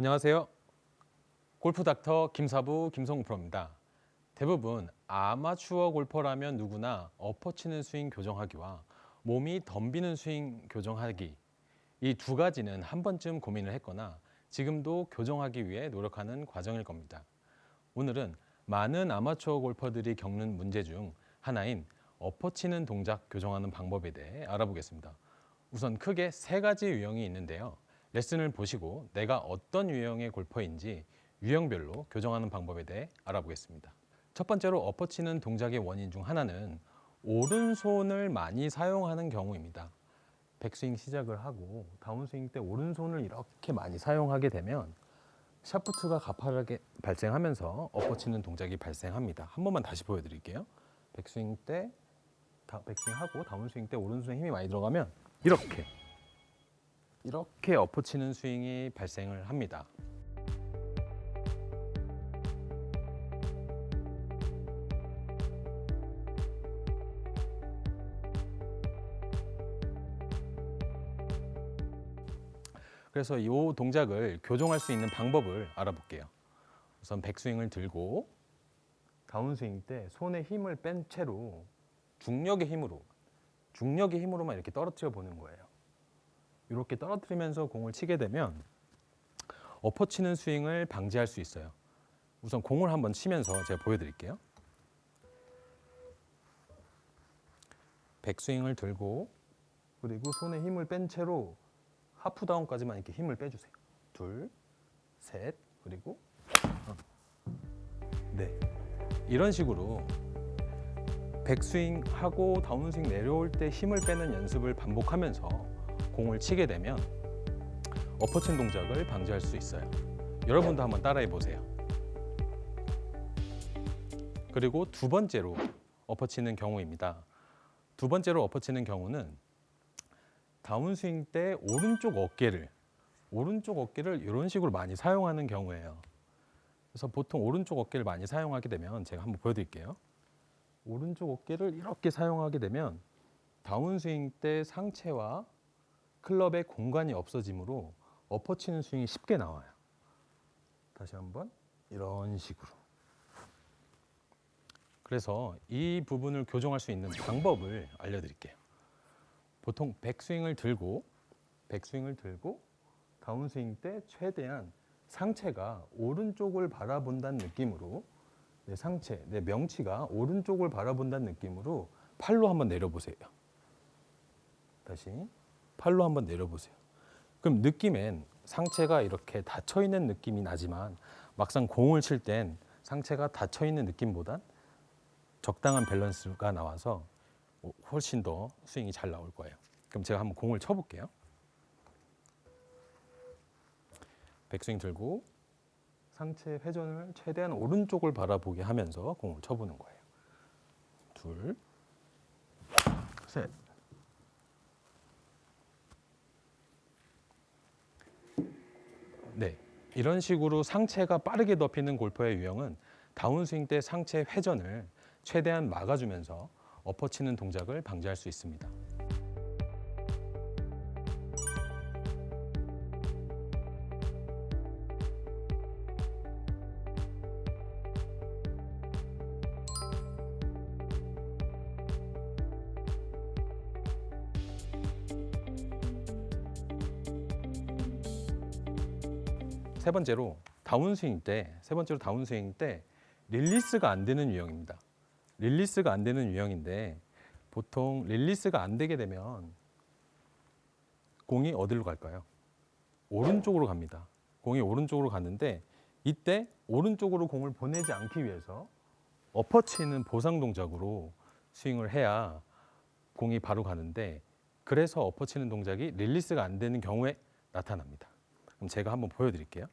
안녕하세요. 골프 닥터 김사부 김성우 프로입니다. 대부분 아마추어 골퍼라면 누구나 엎어치는 스윙 교정하기와 몸이 덤비는 스윙 교정하기 이 두 가지는 한 번쯤 고민을 했거나 지금도 교정하기 위해 노력하는 과정일 겁니다. 오늘은 많은 아마추어 골퍼들이 겪는 문제 중 하나인 엎어치는 동작 교정하는 방법에 대해 알아보겠습니다. 우선 크게 세 가지 유형이 있는데요. 레슨을 보시고 내가 어떤 유형의 골퍼인지 유형별로 교정하는 방법에 대해 알아보겠습니다. 첫 번째로 엎어치는 동작의 원인 중 하나는 오른손을 많이 사용하는 경우입니다. 백스윙 시작을 하고 다운스윙 때 오른손을 이렇게 많이 사용하게 되면 샤프트가 가파르게 발생하면서 엎어치는 동작이 발생합니다. 한 번만 다시 보여드릴게요. 백스윙 때 다, 백스윙하고 다운스윙 때 오른손에 힘이 많이 들어가면 이렇게 이렇게 엎어치는 스윙이 발생을 합니다. 그래서 이 동작을 교정할 수 있는 방법을 알아볼게요. 우선 백스윙을 들고 다운스윙 때 손에 힘을 뺀 채로 중력의 힘으로 중력의 힘으로만 이렇게 떨어뜨려 보는 거예요. 이렇게 떨어뜨리면서 공을 치게 되면 엎어치는 스윙을 방지할 수 있어요. 우선 공을 한번 치면서 제가 보여드릴게요. 백스윙을 들고 그리고 손에 힘을 뺀 채로 하프 다운까지만 이렇게 힘을 빼주세요. 둘, 셋, 그리고 어. 네 이런 식으로 백스윙 하고 다운스윙 내려올 때 힘을 빼는 연습을 반복하면서 공을 치게 되면 엎어친 동작을 방지할 수 있어요. 여러분도 한번 따라해 보세요. 그리고 두 번째로 엎어치는 경우입니다. 두 번째로 엎어치는 경우는 다운스윙 때 오른쪽 어깨를 오른쪽 어깨를 이런 식으로 많이 사용하는 경우예요. 그래서 보통 오른쪽 어깨를 많이 사용하게 되면 제가 한번 보여드릴게요. 오른쪽 어깨를 이렇게 사용하게 되면 다운스윙 때 상체와 클럽의 공간이 없어지므로 엎어치는 스윙이 쉽게 나와요. 다시 한번 이런 식으로. 그래서 이 부분을 교정할 수 있는 방법을 알려드릴게요. 보통 백스윙을 들고 백스윙을 들고 다운스윙 때 최대한 상체가 오른쪽을 바라본다는 느낌으로 내 상체, 내 명치가 오른쪽을 바라본다는 느낌으로 팔로 한번 내려보세요. 다시 팔로 한번 내려보세요. 그럼 느낌엔 상체가 이렇게 닫혀 있는 느낌이 나지만 막상 공을 칠 땐 상체가 닫혀 있는 느낌보단 적당한 밸런스가 나와서 훨씬 더 스윙이 잘 나올 거예요. 그럼 제가 한번 공을 쳐볼게요. 백스윙 들고 상체 회전을 최대한 오른쪽을 바라보게 하면서 공을 쳐보는 거예요. 둘, 셋. 네. 이런 식으로 상체가 빠르게 덮이는 골퍼의 유형은 다운스윙 때 상체 회전을 최대한 막아주면서 엎어치는 동작을 방지할 수 있습니다. 세 번째로 다운스윙 때, 세 번째로 다운스윙 때 릴리스가 안 되는 유형입니다. 릴리스가 안 되는 유형인데 보통 릴리스가 안 되게 되면 공이 어디로 갈까요? 오른쪽으로 갑니다. 공이 오른쪽으로 갔는데 이때 오른쪽으로 공을 보내지 않기 위해서 엎어치는 보상 동작으로 스윙을 해야 공이 바로 가는데 그래서 엎어치는 동작이 릴리스가 안 되는 경우에 나타납니다. 그럼 제가 한번 보여드릴게요.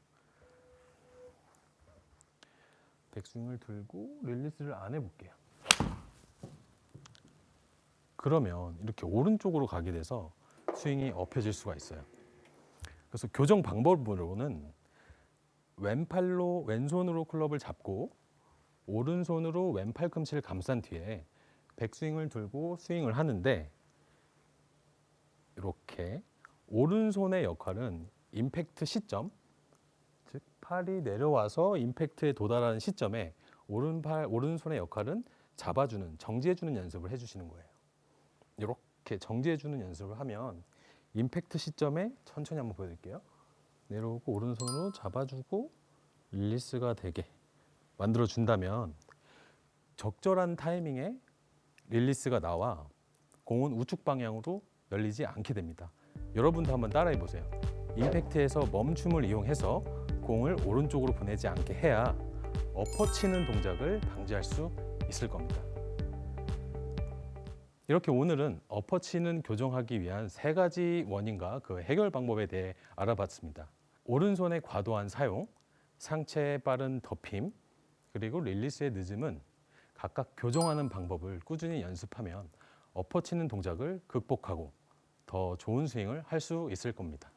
백스윙을 들고 릴리스를 안 해볼게요. 그러면 이렇게 오른쪽으로 가게 돼서 스윙이 엎혀질 수가 있어요. 그래서 교정 방법으로는 왼팔로 왼손으로 클럽을 잡고 오른손으로 왼팔 금치를 감싼 뒤에 백스윙을 들고 스윙을 하는데 이렇게 오른손의 역할은 임팩트 시점 팔이 내려와서 임팩트에 도달하는 시점에 오른팔 오른손의 역할은 잡아주는 정지해주는 연습을 해주시는 거예요. 이렇게 정지해주는 연습을 하면 임팩트 시점에 천천히 한번 보여드릴게요. 내려오고 오른손으로 잡아주고 릴리스가 되게 만들어 준다면 적절한 타이밍에 릴리스가 나와 공은 우측 방향으로 열리지 않게 됩니다. 여러분도 한번 따라해 보세요. 임팩트에서 멈춤을 이용해서 공을 오른쪽으로 보내지 않게 해야 엎어치는 동작을 방지할 수 있을 겁니다. 이렇게 오늘은 엎어치는 교정하기 위한 세 가지 원인과 그 해결 방법에 대해 알아봤습니다. 오른손의 과도한 사용, 상체의 빠른 덮임, 그리고 릴리스의 늦음은 각각 교정하는 방법을 꾸준히 연습하면 엎어치는 동작을 극복하고 더 좋은 스윙을 할 수 있을 겁니다.